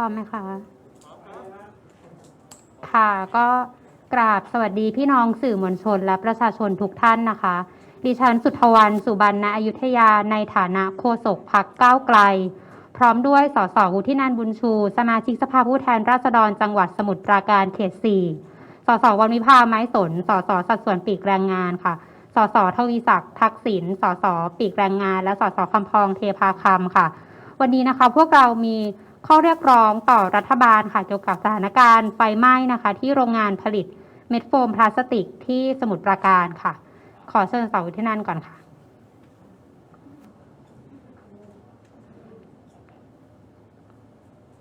ร้อมไหมคะ ค่ะก็กราบสวัสดีพี่น้องสื่อมวลชนและประชาชนทุกท่านนะคะ ดิฉันสุทธวรรณสุบรรณอยุธยาในฐานะโฆษกพักก้าวไกล พร้อมด้วยสสวุฒินันบุญชู สมาชิกสภาผู้แทนราษฎรจังหวัดสมุทรปราการเขต4สสวันวิภาไม้สนสสสัดส่วนปีกแรงงานค่ะสสทวีศักดิ์ทักษิณสสปีกแรงงาน และสสคำพองเทพาคำค่ะ วันนี้นะคะพวกเรามี ข้อเรียกร้องต่อรัฐบาลค่ะเกี่ยวกับสถานการณ์ไฟไหม้นะคะ ที่โรงงานผลิตเม็ดโฟมพลาสติกที่สมุทรปราการค่ะ ขอเชิญสาวที่นั่นก่อนค่ะ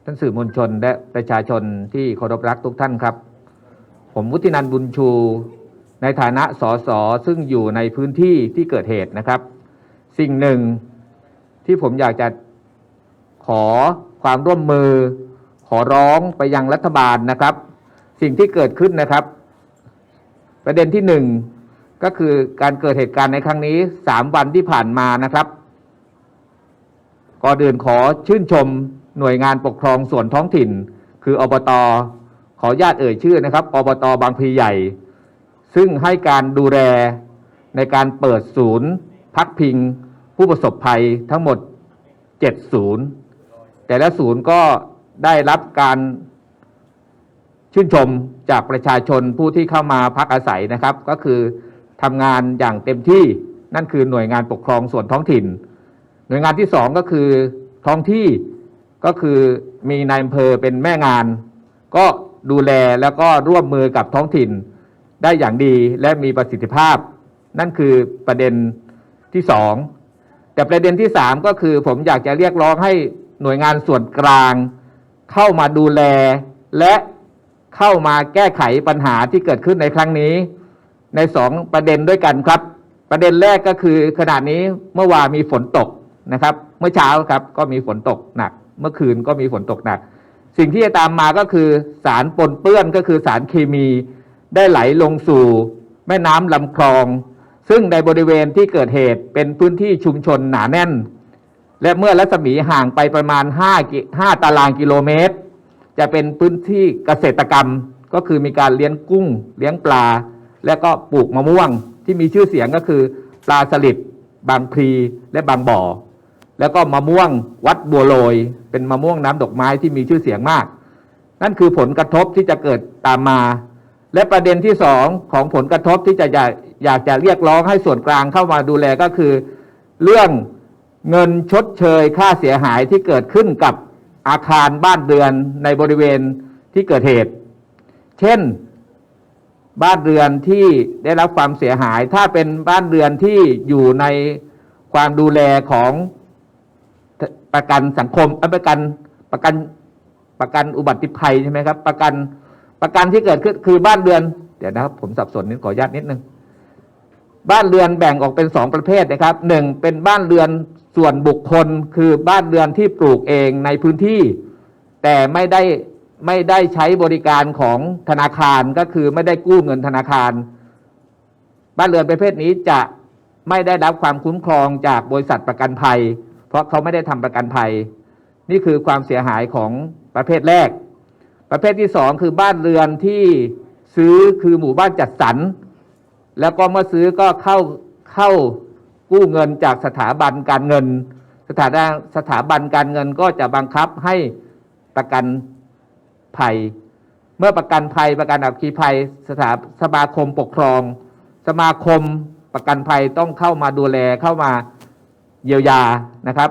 ท่านสื่อมวลชนและประชาชนที่เคารพรักทุกท่านครับ ผมวุฒินันบุญชู ในฐานะสสซึ่งอยู่ในพื้นที่ที่เกิดเหตุนะครับ สิ่งหนึ่งที่ผมอยากจะ ขอความร่วมมือ ขอร้องไปยังรัฐบาลนะครับ สิ่งที่เกิดขึ้นนะครับ ประเด็นที่หนึ่งก็คือการเกิดเหตุการณ์ในครั้งนี้สามวันที่ผ่านมานะครับก่อนอื่นขอชื่นชมหน่วยงานปกครองส่วนท้องถิ่น คืออบตขอญาตเอ่ยชื่อนะครับอบตบางพลีใหญ่ ซึ่งให้การดูแลในการเปิดศูนย์ พักพิง ผู้ประสบภัยทั้งหมด7ศูนย์ แต่ละศูนย์ก็ได้รับการชื่นชมจากประชาชนผู้ที่เข้ามาพักอาศัยนะครับ ก็คือทำงานอย่างเต็มที่นั่นคือหน่วยงานปกครองส่วนท้องถิ่น หน่วยงานที่สองก็คือท้องที่ก็คือมีนายอำเภอเป็นแม่งาน ก็ดูแลแล้วก็ร่วมมือกับท้องถิ่น ได้อย่างดีและมีประสิทธิภาพ นั่นคือประเด็นที่สองแต่ประเด็นที่สามก็คือผมอยากจะเรียกร้องให้ หน่วยงานส่วนกลาง เข้ามาดูแล และเข้ามาแก้ไขปัญหาที่เกิดขึ้นในครั้งนี้ ในสองประเด็นด้วยกันครับ ประเด็นแรกก็คือขณะนี้เมื่อวานมีฝนตกนะครับ เมื่อเช้าครับก็มีฝนตกหนัก เมื่อคืนก็มีฝนตกหนัก สิ่งที่จะตามมาก็คือสารปนเปื้อนก็คือสารเคมีได้ไหลลงสู่ แม่น้ำลำคลอง ซึ่งในบริเวณที่เกิดเหตุเป็นพื้นที่ชุมชนหนาแน่น และเมื่อรัศมีห่างไปประมาณ5กิ5ตารางกิโลเมตร จะเป็นพื้นที่เกษตรกรรมก็คือมีการเลี้ยงกุ้ง เลี้ยงปลา และก็ปลูกมะม่วง ที่มีชื่อเสียงก็คือปลาสลิดบางพลีและบางบ่อ แล้วก็มะม่วงวัดบัวลอยเป็นมะม่วงน้ำดอกไม้ที่มีชื่อเสียงมาก นั่นคือผลกระทบที่จะเกิดตามมา และประเด็นที่สองของผลกระทบที่จะอยากอยากจะเรียกร้องให้ส่วนกลางเข้ามาดูแลก็คือ เรื่อง เงินชดเชยค่าเสียหายที่เกิดขึ้นกับอาคารบ้านเรือนในบริเวณที่เกิดเหตุ เช่น บ้านเรือนที่ได้รับความเสียหาย ถ้าเป็นบ้านเรือนที่อยู่ในความดูแลของประกันสังคมประกันประกันประกันอุบัติภัยใช่ไหมครับ ประกันประกันที่เกิดขึ้นคือบ้านเรือน เดี๋ยวนะครับ ผมสับสนนิดขออนุญาตนิดนึง บ้านเรือนแบ่งออกเป็นสองประเภทนะครับหนึ่งเป็นบ้านเรือนส่วนบุคคล คือบ้านเรือนที่ปลูกเองในพื้นที่ แต่ไม่ได้ไม่ได้ใช้บริการของธนาคารก็คือไม่ได้กู้เงินธนาคาร บ้านเรือนประเภทนี้จะไม่ได้รับความคุ้มครองจากบริษัทประกันภัย เพราะเขาไม่ได้ทำประกันภัย นี่คือความเสียหายของประเภทแรก ประเภทที่สองคือบ้านเรือนที่ซื้อคือหมู่บ้านจัดสรร แล้วก็เมื่อซื้อก็เข้าเข้ากู้เงินจากสถาบันการเงิน สถาบันสถาบันการเงินก็จะบังคับให้ประกันภัย เมื่อประกันภัยประกันอัคคีภัยสถาสมาคมปกครอง สมาคมประกันภัยต้องเข้ามาดูแลเข้ามาเยียวยานะครับ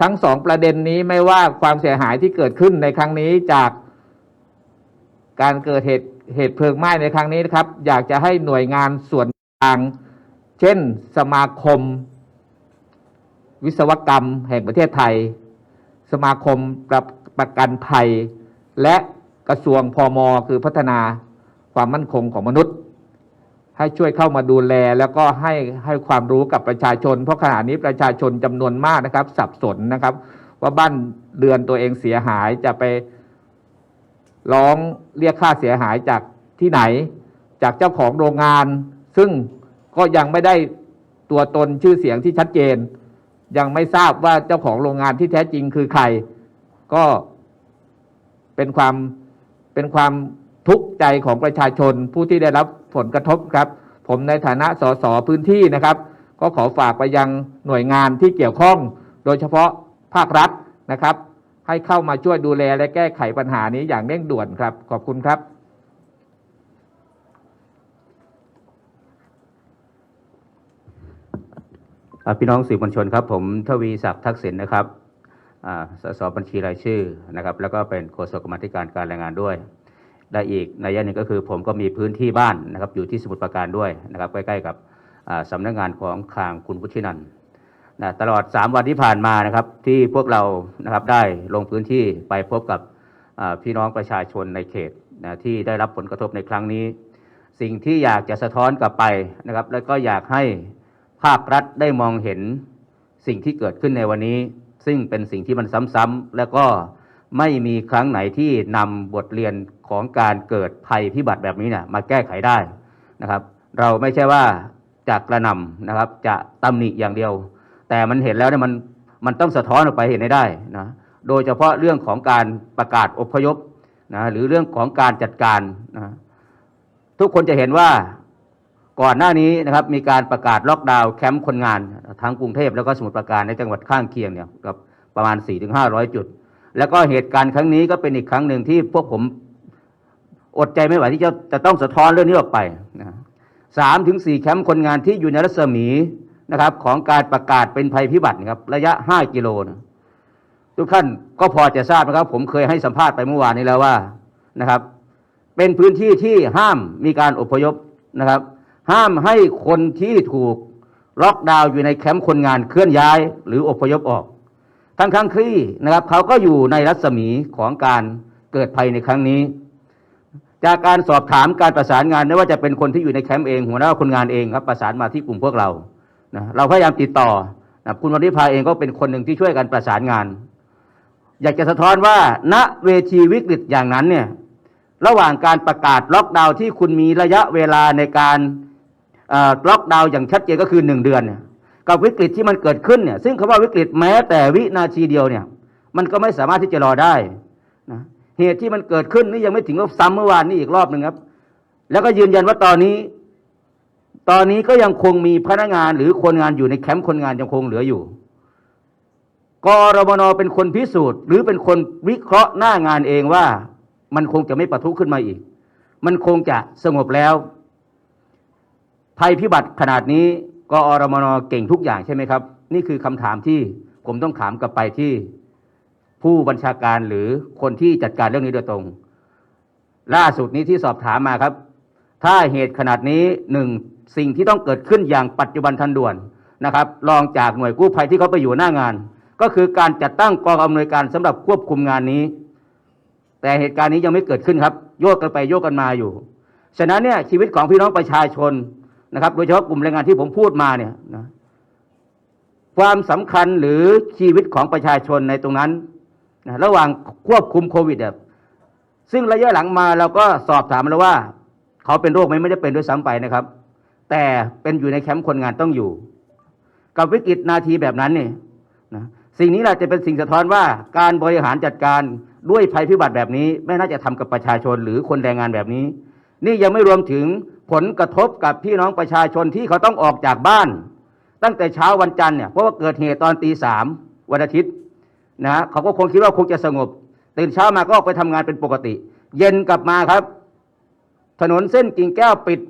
ทั้งสองประเด็นนี้ไม่ว่าความเสียหายที่เกิดขึ้นในครั้งนี้จากการเกิดเหตุ เหตุเพลิงไหม้ในครั้งนี้นะครับ อยากจะให้หน่วยงานส่วนกลาง เช่น สมาคม วิศวกรรมแห่งประเทศไทย สมาคมประประกันภัย และกระทรวงพมคือพัฒนาความมั่นคงของมนุษย์ ให้ช่วยเข้ามาดูแลแล้วก็ให้ให้ความรู้กับประชาชน เพราะขณะนี้ประชาชนจำนวนมากนะครับ สับสนนะครับ ว่าบ้านเรือนตัวเองเสียหายจะไป ร้องเรียกค่าเสียหายจากที่ไหน จากเจ้าของโรงงาน ซึ่งก็ยังไม่ได้ตัวตนชื่อเสียงที่ชัดเจน ยังไม่ทราบว่าเจ้าของโรงงานที่แท้จริงคือใคร ก็เป็นความเป็นความทุกข์ใจของประชาชนผู้ที่ได้รับผลกระทบครับ ผมในฐานะสสพื้นที่นะครับ ก็ขอฝากไปยังหน่วยงานที่เกี่ยวข้อง โดยเฉพาะภาครัฐนะครับ ให้เข้ามาช่วยดูแลและแก้ไขปัญหานี้อย่างเร่งด่วนครับ ขอบคุณครับพี่น้องสื่อมวลชนครับ ผมทวีศักดิ์ทักษิณนะครับสสบัญชีรายชื่อนะครับ แล้วก็เป็นโฆษกกรรมธิการการแรงงานด้วย และอีกในยะหนึ่งก็คือผมก็มีพื้นที่บ้านนะครับ อยู่ที่สมุทรปราการด้วยนะครับ ใกล้ๆกับอ่าสำนักงานของคลางคุณพุทธินันท์ นะตลอด 3 วันที่ผ่านมานะครับ ที่พวกเรานะครับได้ลงพื้นที่ไปพบกับพี่น้องประชาชนในเขตนะที่ได้รับผลกระทบในครั้งนี้ สิ่งที่อยากจะสะท้อนกลับไปนะครับ แล้วก็อยากให้ภาครัฐได้มองเห็นสิ่งที่เกิดขึ้นในวันนี้ ซึ่งเป็นสิ่งที่มันซ้ำๆแล้วก็ไม่มีครั้งไหนที่นำบทเรียนของการเกิดภัยพิบัติแบบนี้เนี่ยมาแก้ไขได้นะครับ เราไม่ใช่ว่าจะกระนำนะครับจะตำหนิอย่างเดียว แต่มันเห็นแล้วเนี่ยมันมันต้องสะท้อนออกไปเห็นได้นะโดยเฉพาะเรื่องของการประกาศอพยพนะหรือเรื่องของการจัดการนะทุกคนจะเห็นว่าก่อนหน้านี้นะครับมีการประกาศล็อกดาวน์แคมป์คนงาน ทั้งกรุงเทพแล้วก็สมุทรปราการในจังหวัดข้างเคียงเนี่ยกับประมาณ 4-500 จุด แล้วก็เหตุการณ์ครั้งนี้ก็เป็นอีกครั้งหนึ่งที่พวกผมอดใจไม่ไหวที่จะจะต้องสะท้อนเรื่องนี้ออกไปนะสามถึงสี่แคมป์คนงานที่อยู่ในรัศมี นะครับ ของการประกาศเป็นภัยพิบัตินะครับ ระยะ 5 กิโลนะทุกท่านก็พอจะทราบนะครับ ผมเคยให้สัมภาษณ์ไปเมื่อวานนี้แล้วว่านะครับ เป็นพื้นที่ที่ห้ามมีการอพยพนะครับ ห้ามให้คนที่ถูกล็อกดาวน์อยู่ในแคมป์คนงานเคลื่อนย้าย หรืออพยพออก ทั้งทั้งๆที่นะครับ เขาก็อยู่ในรัศมีของการเกิดภัยในครั้งนี้ จากการสอบถามการประสานงานไม่ว่าจะเป็นคนที่อยู่ในแคมป์เองหัวหน้าคนงานเองครับประสานมาที่กลุ่มพวกเรา นะเราพยายามติดต่อนะคุณวันนิพาเองก็เป็นคนหนึ่งที่ช่วยกันประสานงาน อยากจะสะท้อนว่าณเวทีวิกฤตอย่างนั้นเนี่ยระหว่างการประกาศล็อกดาวน์ที่คุณมีระยะเวลาในการล็อกดาวน์อย่างชัดเจนก็คือหนึ่งเดือนเนี่ยกับวิกฤตที่มันเกิดขึ้นเนี่ยซึ่งคำว่าวิกฤตแม้แต่วินาทีเดียวเนี่ยมันก็ไม่สามารถที่จะรอได้นะเหตุที่มันเกิดขึ้นนี่ยังไม่ถึงว่าซ้ำเมื่อวานนี้อีกรอบหนึ่งครับ แล้วก็ยืนยันว่าตอนนี้ ตอนนี้ก็ยังคงมีพนักงานหรือคนงานอยู่ในแคมป์คนงานยังคงเหลืออยู่กรมนเป็นคนพิสูจน์ หรือเป็นคนวิเคราะห์หน้างานเองว่า มันคงจะไม่ปะทุขึ้นมาอีก มันคงจะสงบแล้ว ภัยพิบัติขนาดนี้กอรมนเก่งทุกอย่างใช่ไหมครับ นี่คือคำถามที่ผมต้องถามกลับไปที่ผู้บัญชาการหรือคนที่จัดการเรื่องนี้โดยตรง ล่าสุดนี้ที่สอบถามมาครับ ถ้าเหตุขนาดนี้หนึ่งสิ่งที่ต้องเกิดขึ้นอย่างปัจจุบันทันด่วนนะครับรองจากหน่วยกู้ภัยที่เขาไปอยู่หน้างาน ก็คือการจัดตั้งกองอำนวยการสำหรับควบคุมงานนี้ แต่เหตุการณ์นี้ยังไม่เกิดขึ้นครับ โยกกันไปโยกกันมาอยู่ฉะนั้นเนี่ยชีวิตของพี่น้องประชาชนนะครับ โดยเฉพาะกลุ่มแรงงานที่ผมพูดมาเนี่ยนะความสำคัญหรือชีวิตของประชาชนในตรงนั้นนะระหว่างควบคุมโควิดเนี่ยซึ่งระยะหลังมาเราก็สอบถามแล้วว่า เขาเป็นโรคไหมไม่ได้เป็นด้วยซ้ำไปนะครับ แต่เป็นอยู่ในแคมป์คนงานต้องอยู่ กับวิกฤตนาทีแบบนั้นนี่นะสิ่งนี้แหละจะเป็นสิ่งสะท้อนว่าการบริหารจัดการด้วยภัยพิบัติแบบนี้ ไม่น่าจะทำกับประชาชนหรือคนแรงงานแบบนี้ นี่ยังไม่รวมถึงผลกระทบกับพี่น้องประชาชนที่เขาต้องออกจากบ้าน ตั้งแต่เช้าวันจันทร์เนี่ยเพราะว่าเกิดเหตุตอนตีสามวันอาทิตย์นะเขาก็คงคิดว่าคงจะสงบ ตื่นเช้ามาก็ออกไปทำงานเป็นปกติ เย็นกลับมาครับ ถนนเส้นกิ่งแก้วปิด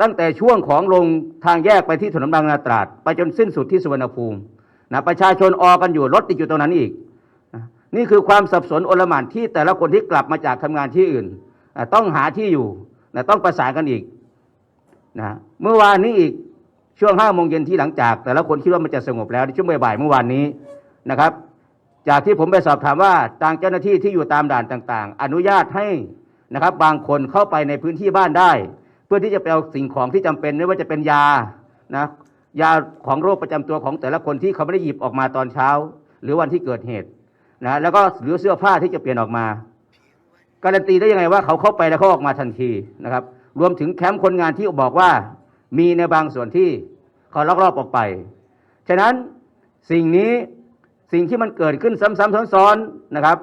ตั้งแต่ช่วงของลงทางแยกไปที่ถนนบางนาตราด ไปจนสิ้นสุดที่สุวรรณภูมินะประชาชนออกันอยู่รถติดอยู่ตรงนั้นอีก นี่คือความสับสนโอลหม่านที่แต่ละคนที่กลับมาจากทำงานที่อื่น ต้องหาที่อยู่ต้องประสานกันอีกนะเมื่อวานนี้อีกช่วงห้าโมงเย็นที่หลังจาก แต่ละคนคิดว่ามันจะสงบแล้วในช่วงบ่ายๆเมื่อวานนี้นะครับ จากที่ผมไปสอบถามว่าทางเจ้าหน้าที่ที่อยู่ตามด่านต่าง ๆ อนุญาตให้ นะครับ บางคนเข้าไปในพื้นที่บ้านได้ เพื่อที่จะไปเอาสิ่งของที่จำเป็นไม่ว่าจะเป็นยานะยาของโรคประจำตัวของแต่ละคนที่เขาไม่ได้หยิบออกมาตอนเช้า หรือวันที่เกิดเหตุนะแล้วก็หรือเสื้อผ้าที่จะเปลี่ยนออกมา การันตีได้ยังไงว่าเขาเข้าไปแล้วเขาออกมาทันทีนะครับ รวมถึงแคมป์คนงานที่บอกว่ามีในบางส่วนที่เขาลักลอบออกไป ฉะนั้นสิ่งนี้สิ่งที่มันเกิดขึ้นซ้ำๆซ้อนๆนะครับ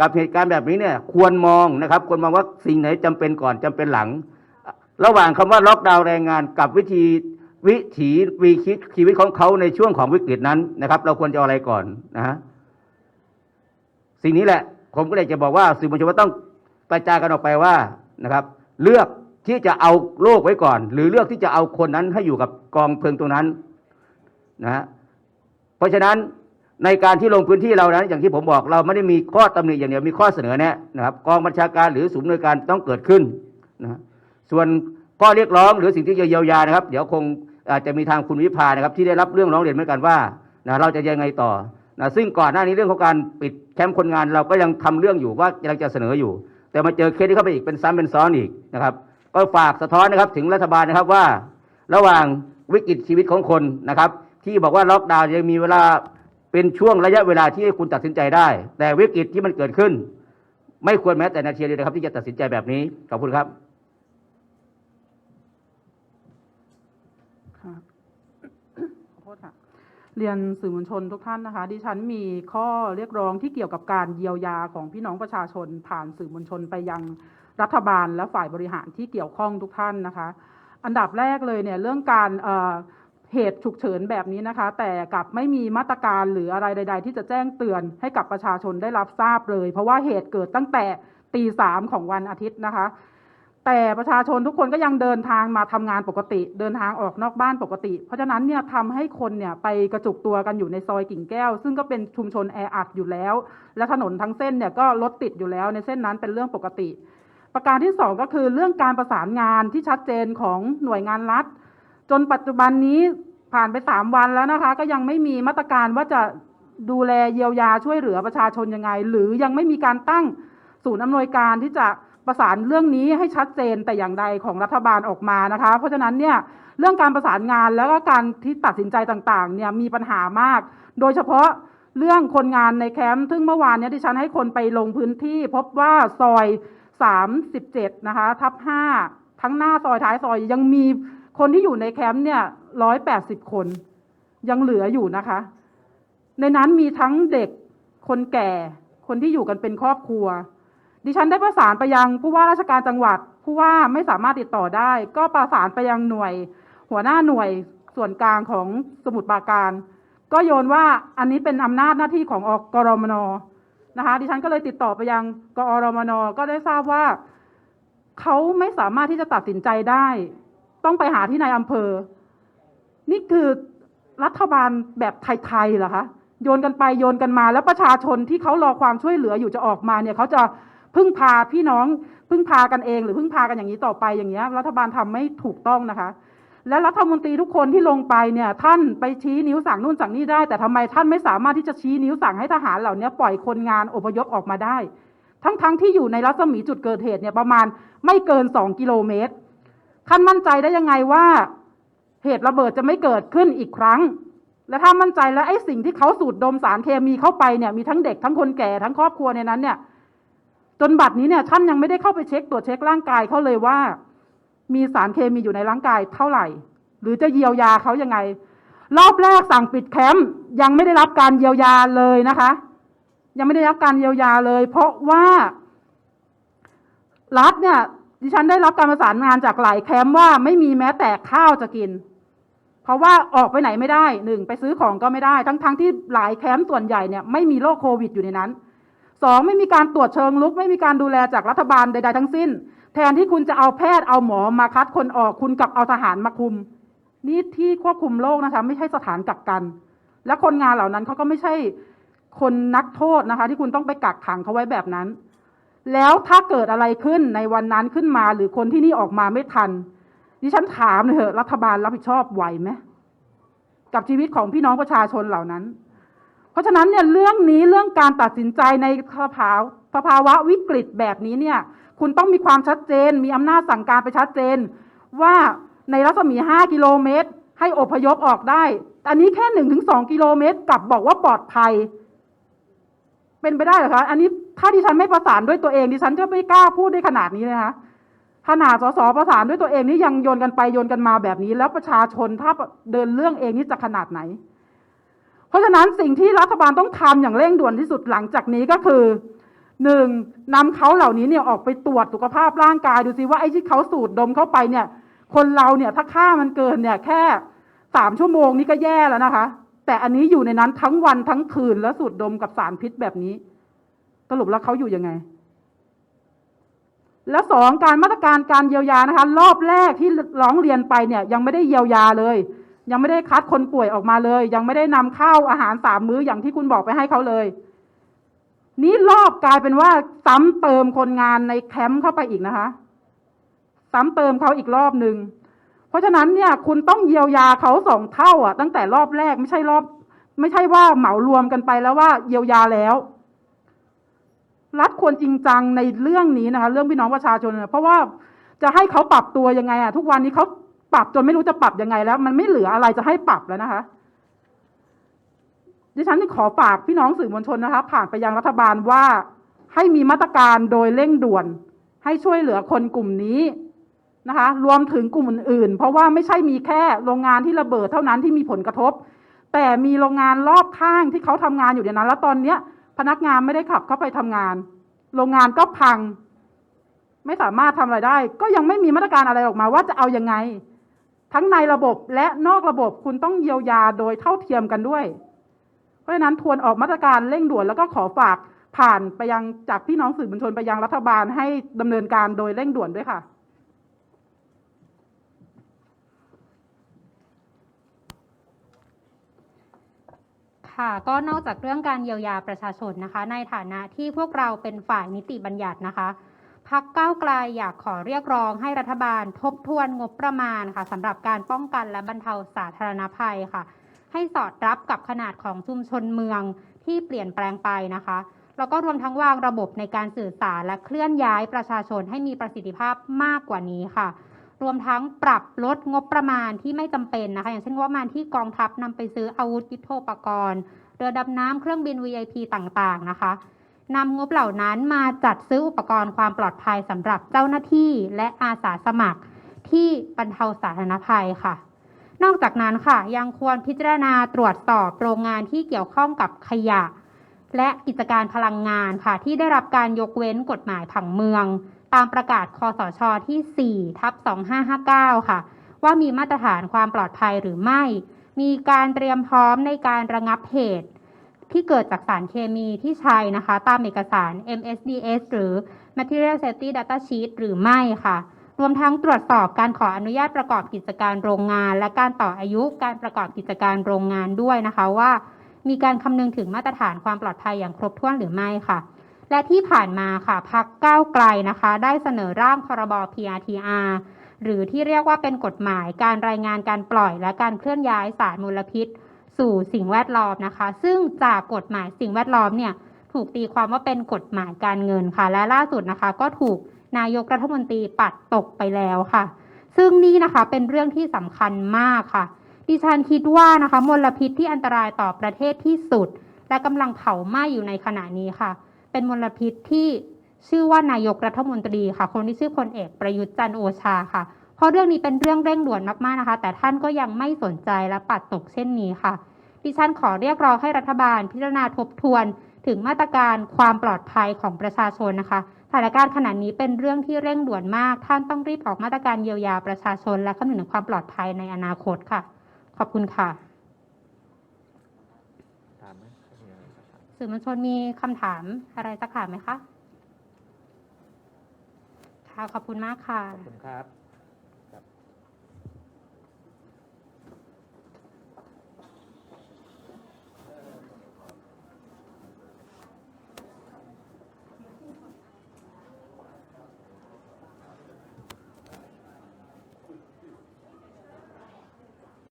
กับเหตุการณ์แบบนี้เนี่ยควรมองนะครับควรมองว่าสิ่งไหนจำเป็นก่อนจำเป็นหลัง ระหว่างคำว่าล็อกดาวน์แรงงานกับวิธีวิถีวีคิดชีวิตของเขาในช่วงของวิกฤตนั้นนะครับ เราควรจะออะไรก่อนนะฮะสิ่งนี้แหละ ผมก็เลยจะบอกว่าสื่อมวลชนว่าต้องกระจายกันออกไปว่านะครับ เลือกที่จะเอาโลกไว้ก่อน หรือเลือกที่จะเอาคนนั้นให้อยู่กับกองเพลิงตรงนั้นนะฮะเพราะฉะนั้น ในการที่ลงพื้นที่เรานั้นอย่างที่ผมบอกเราไม่ได้มีข้อตำหนิอย่างเดียวมีข้อเสนอแนะนะครับกองบัญชาการหรือศูนย์อำนวยการต้องเกิดขึ้นนะส่วนข้อเรียกร้องหรือสิ่งที่จะเยียวยานะครับ เดี๋ยวคงอาจจะมีทางคุณวิภานะครับ ที่ได้รับเรื่องร้องเรียนเหมือนกันว่านะเราจะยังไงต่อนะซึ่งก่อนหน้านี้เรื่องของการปิดแคมป์คนงานเราก็ยังทำเรื่องอยู่ว่ากำลังจะเสนออยู่ แต่มาเจอเคสที่เข้าไปอีกเป็นซ้ำเป็นซ้อนอีกนะครับ ก็ฝากสะท้อนนะครับถึงรัฐบาลนะครับว่า ระหว่างวิกฤตชีวิตของคนนะครับ ที่บอกว่าล็อกดาวน์ยังมีเวลา เป็นช่วงระยะเวลาที่คุณตัดสินใจได้ แต่วิกฤตที่มันเกิดขึ้น ไม่ควรแม้แต่นาทีเดียวนะครับ ที่จะตัดสินใจแบบนี้ขอบคุณครับขอโทษค่ะเรียนสื่อมวลชนทุกท่านนะคะ ดิฉันมีข้อเรียกร้องที่เกี่ยวกับการเยียวยาของพี่น้องประชาชน ผ่านสื่อมวลชนไปยังรัฐบาลและฝ่ายบริหารที่เกี่ยวข้องทุกท่านนะคะ อันดับแรกเลยเนี่ยเรื่องการ เหตุฉุกเฉินแบบนี้นะคะ แต่กลับไม่มีมาตรการหรืออะไรใด ๆ ที่จะแจ้งเตือนให้กับประชาชนได้รับทราบเลย เพราะว่าเหตุเกิดตั้งแต่ตีสามของวันอาทิตย์นะคะ แต่ประชาชนทุกคนก็ยังเดินทางมาทำงานปกติ เดินทางออกนอกบ้านปกติ เพราะฉะนั้นเนี่ยทำให้คนเนี่ยไปกระจุกตัวกันอยู่ในซอยกิ่งแก้ว ซึ่งก็เป็นชุมชนแออัดอยู่แล้ว และถนนทั้งเส้นเนี่ยก็รถติดอยู่แล้วในเส้นนั้นเป็นเรื่องปกติ ประการที่สองก็คือเรื่องการประสานงานที่ชัดเจนของหน่วยงานรัฐ จนปัจจุบันนี้ผ่านไปสามวันแล้วนะคะ ก็ยังไม่มีมาตรการว่าจะดูแลเยียวยาช่วยเหลือประชาชนยังไง หรือยังไม่มีการตั้งศูนย์อำนวยการที่จะประสานเรื่องนี้ให้ชัดเจนแต่อย่างใดของรัฐบาลออกมานะคะ เพราะฉะนั้นเนี่ยเรื่องการประสานงานแล้วก็การที่ตัดสินใจต่างๆเนี่ยมีปัญหามาก โดยเฉพาะเรื่องคนงานในแคมป์ซึ่งเมื่อวานเนี้ดิฉันให้คนไปลงพื้นที่ พบว่าซอย 37 นะคะ ทับ 5 ทั้งหน้าซอยท้ายซอยยังมี คนที่อยู่ในแคมป์เนี่ย180คน ยังเหลืออยู่นะคะ ในนั้นมีทั้งเด็กคนแก่ คนที่อยู่กันเป็นครอบครัว ดิฉันได้ประสานไปยังผู้ว่าราชการจังหวัด ผู้ว่าไม่สามารถติดต่อได้ ก็ประสานไปยังหน่วย หัวหน้าหน่วยส่วนกลางของสมุทรปราการ ก็โยนว่าอันนี้เป็นอำนาจหน้าที่ของอกรมนนะคะดิฉันก็เลยติดต่อไปยังกอรมนก็ได้ทราบว่าเขาไม่สามารถที่จะตัดสินใจได้ ต้องไปหาที่นายอำเภอ นี่คือรัฐบาลแบบไทยๆเหรอคะโยนกันไปโยนกันมา แล้วประชาชนที่เขารอความช่วยเหลืออยู่จะออกมาเนี่ยเขาจะพึ่งพาพี่น้องพึ่งพากันเอง หรือพึ่งพากันอย่างนี้ต่อไปอย่างเงี้ยรัฐบาลทำไม่ถูกต้องนะคะ และรัฐมนตรีทุกคนที่ลงไปเนี่ย ท่านไปชี้นิ้วสั่งนู่นสั่งนี่ได้ แต่ทำไมท่านไม่สามารถที่จะชี้นิ้วสั่งให้ทหารเหล่านี้ปล่อยคนงานอพยพออกมาได้ ทั้งๆทที่อยู่ในรัศมีจุดเกิดเหตุเนี่ยประมาณไม่เกินสองกิโลเมตร ท่านมั่นใจได้ยังไงว่าเหตุระเบิดจะไม่เกิดขึ้นอีกครั้ง และถ้ามั่นใจแล้วไอ้สิ่งที่เขาสูดดมสารเคมีเข้าไปเนี่ยมีทั้งเด็กทั้งคนแก่ทั้งครอบครัวในนั้นเนี่ยจนบัดนี้เนี่ยท่านยังไม่ได้เข้าไปเช็คตรวจเช็คร่างกายเขาเลยว่า มีสารเคมีอยู่ในร่างกายเท่าไหร่ หรือจะเยียวยาเขายังไง รอบแรกสั่งปิดแคมป์ยังไม่ได้รับการเยียวยาเลยนะคะ ยังไม่ได้รับการเยียวยาเลย เพราะว่ารัฐเนี่ย ดิฉันได้รับการประสานงานจากหลายแคมป์ว่าไม่มีแม้แต่ข้าวจะกิน เพราะว่าออกไปไหนไม่ได้หนึ่งไปซื้อของก็ไม่ได้ ทั้งๆทที่หลายแคมป์ส่วนใหญ่เนี่ยไม่มีโรคโควิดอยู่ในนั้นสองไม่มีการตรวจเชิงลุก ไม่มีการดูแลจากรัฐบาลใด ๆ ทั้งสิ้น แทนที่คุณจะเอาแพทย์เอาหมอมาคัดคนออกคุณกลับเอาทหารมาคุม นี่ที่ควบคุมโรคนะคะไม่ใช่สถานกักกัน และคนงานเหล่านั้นเขาก็ไม่ใช่คนนักโทษนะคะ ที่คุณต้องไปกักขังเขาไว้แบบนั้น แล้วถ้าเกิดอะไรขึ้นในวันนั้นขึ้นมาหรือคนที่นี่ออกมาไม่ทัน ดิฉันถามเลยเถอะรัฐบาลรับผิดชอบไหวไหมกับชีวิตของพี่น้องประชาชนเหล่านั้น เพราะฉะนั้นเนี่ยเรื่องนี้เรื่องการตัดสินใจในสภาวะสภาวะวิกฤตแบบนี้เนี่ย คุณต้องมีความชัดเจน มีอำนาจสั่งการไปชัดเจน ว่าในรัศมี 5 กิโลเมตร ให้อพยพออกได้ อันนี้แค่ 1-2 กิโลเมตรกลับบอกว่าปลอดภัย เป็นไปได้หรอคะ อันนี้ ถ้าดิฉันไม่ประสานด้วยตัวเองดิฉันจะไม่กล้าพูดได้ขนาดนี้เลยนะคะขนาดสสประสานด้วยตัวเองนี่ยังโยนกันไปโยนกันมาแบบนี้ แล้วประชาชนถ้าเดินเรื่องเองนี่จะขนาดไหน เพราะฉะนั้นสิ่งที่รัฐบาลต้องทำอย่างเร่งด่วนที่สุดหลังจากนี้ก็คือหนึ่งนำเขาเหล่านี้เนี่ยออกไปตรวจสุขภาพร่างกายดูซิว่าไอ้ที่เขาสูดดมเข้าไปเนี่ย คนเราเนี่ยถ้าค่ามันเกินเนี่ยแค่สามชั่วโมงนี่ก็แย่แล้วนะคะ แต่อันนี้อยู่ในนั้นทั้งวันทั้งคืนแล้วสูดดมกับสารพิษแบบนี้ รุปแล้วเขาอยู่ยังไง และสองการมาตรการการเยียวยานะคะ รอบแรกที่ร้องเรียนไปเนี่ย ยังไม่ได้เยียวยาเลย ยังไม่ได้คัดคนป่วยออกมาเลย ยังไม่ได้นำข้าวอาหารสามมื้ออย่างที่คุณบอกไปให้เขาเลย นี่รอบกลายเป็นว่าซ้ำเติมคนงานในแคมป์เข้าไปอีกนะคะ ซ้ำเติมเขาอีกรอบหนึ่งเพราะฉะนั้นเนี่ย คุณต้องเยียวยาเขาสองเท่า อะ ตั้งแต่รอบแรกไม่ใช่รอบ ไม่ใช่ว่าเหมารวมกันไปแล้วว่าเยียวยาแล้ว รัฐควรจริงจังในเรื่องนี้นะคะ เรื่องพี่น้องประชาชน เพราะว่าจะให้เขาปรับตัวยังไงอะทุกวันนี้เขาปรับจนไม่รู้จะปรับยังไงแล้ว มันไม่เหลืออะไรจะให้ปรับแล้วนะคะ ดิฉันขอฝากพี่น้องสื่อมวลชนนะคะ ผ่านไปยังรัฐบาลว่าให้มีมาตรการโดยเร่งด่วน ให้ช่วยเหลือคนกลุ่มนี้นะคะ รวมถึงกลุ่มอื่นๆ เพราะว่าไม่ใช่มีแค่โรงงานที่ระเบิดเท่านั้นที่มีผลกระทบ แต่มีโรงงานรอบข้างที่เขาทำงานอยู่ในนั้น แล้วตอนเนี้ย พนักงานไม่ได้ขับเข้าไปทำงาน โรงงานก็พัง ไม่สามารถทำอะไรได้ ก็ยังไม่มีมาตรการอะไรออกมาว่าจะเอายังไง ทั้งในระบบและนอกระบบคุณต้องเยียวยาโดยเท่าเทียมกันด้วย เพราะฉะนั้นทวนออกมาตรการเร่งด่วนแล้วก็ขอฝากผ่านไปยังจากพี่น้องสื่อมวลชนไปยังรัฐบาลให้ดำเนินการโดยเร่งด่วนด้วยค่ะ ค่ะ ก็นอกจากเรื่องการเยียวยาประชาชนนะคะ ในฐานะที่พวกเราเป็นฝ่ายนิติบัญญัตินะคะพักก้าวไกลอยากขอเรียกร้องให้รัฐบาล ทบทวนงบประมาณค่ะสำหรับการป้องกันและบรรเทาสาธารณภัยค่ะ ให้สอดรับกับขนาดของชุมชนเมืองที่เปลี่ยนแปลงไปนะคะ แล้วก็รวมทั้งวางระบบในการสื่อสารและเคลื่อนย้ายประชาชนให้มีประสิทธิภาพมากกว่านี้ค่ะ รวมทั้งปรับลดงบประมาณที่ไม่จำเป็นนะคะ อย่างเช่นงบประมาณที่กองทัพนำไปซื้ออาวุธยุทโธปกรณ์ เรือดำน้ำเครื่องบิน VIP ต่างๆนะคะนำงบเหล่านั้นมาจัดซื้ออุปกรณ์ความปลอดภัยสำหรับเจ้าหน้าที่และอาสาสมัครที่บรรเทาสาธารณภัยค่ะ นอกจากนั้นค่ะ ยังควรพิจารณาตรวจสอบโรงงานที่เกี่ยวข้องกับขยะ และกิจการพลังงานค่ะ ที่ได้รับการยกเว้นกฎหมายผังเมือง ตามประกาศคอสชที่4ทับ2559 ค่ะ ว่ามีมาตรฐานความปลอดภัยหรือไม่ มีการเตรียมพร้อมในการระงับเหตุที่เกิดจากสารเคมีที่ใช้นะคะ ตามเอกสาร MSDS หรือ Material Safety Data Sheet หรือไม่ค่ะ รวมทั้งตรวจสอบการขออนุญาตประกอบกิจการโรงงาน และการต่ออายุการประกอบกิจการโรงงานด้วยนะคะว่า มีการคำนึงถึงมาตรฐานความปลอดภัยอย่างครบถ้วนหรือไม่ค่ะ และที่ผ่านมาค่ะพักก้าวไกลนะคะ ได้เสนอร่างพรบ PRTR หรือที่เรียกว่าเป็นกฎหมายการรายงานการปล่อยและการเคลื่อนย้ายสารมลพิษ สู่สิ่งแวดล้อมนะคะ ซึ่งจากกฎหมายสิ่งแวดล้อมเนี่ยถูกตีความว่าเป็นกฎหมายการเงินค่ะ และล่าสุดนะคะ ก็ถูกนายกรัฐมนตรีปัดตกไปแล้วค่ะ ซึ่งนี่นะคะเป็นเรื่องที่สำคัญมากค่ะ ดิฉันคิดว่านะคะมลพิษที่อันตรายต่อประเทศที่สุด และกำลังเผาไหม้อยู่ในขณะนี้ค่ะ เป็นมลพิษที่ชื่อว่านายกรัฐมนตรีค่ะ คนที่ชื่อพลเอกประยุทธ์จันโอชาค่ะ เพราะเรื่องนี้เป็นเรื่องเร่งด่วนมากๆนะคะ แต่ท่านก็ยังไม่สนใจและปัดตกเช่นนี้ค่ะ ดิฉันขอเรียกร้องให้รัฐบาลพิจารณาทบทวน ถึงมาตรการความปลอดภัยของประชาชนนะคะสถานการณ์ขณะนี้เป็นเรื่องที่เร่งด่วนมาก ท่านต้องรีบออกมาตรการเยียวยาประชาชน และคำนึงถึงความปลอดภัยในอนาคตค่ะ ขอบคุณค่ะ ถามไหมมีอะไรจะถาม สื่อมวลชนมีคำถามอะไรสักถามไหมคะ ค่ะ ขอบคุณมากค่ะ ขอบคุณครับ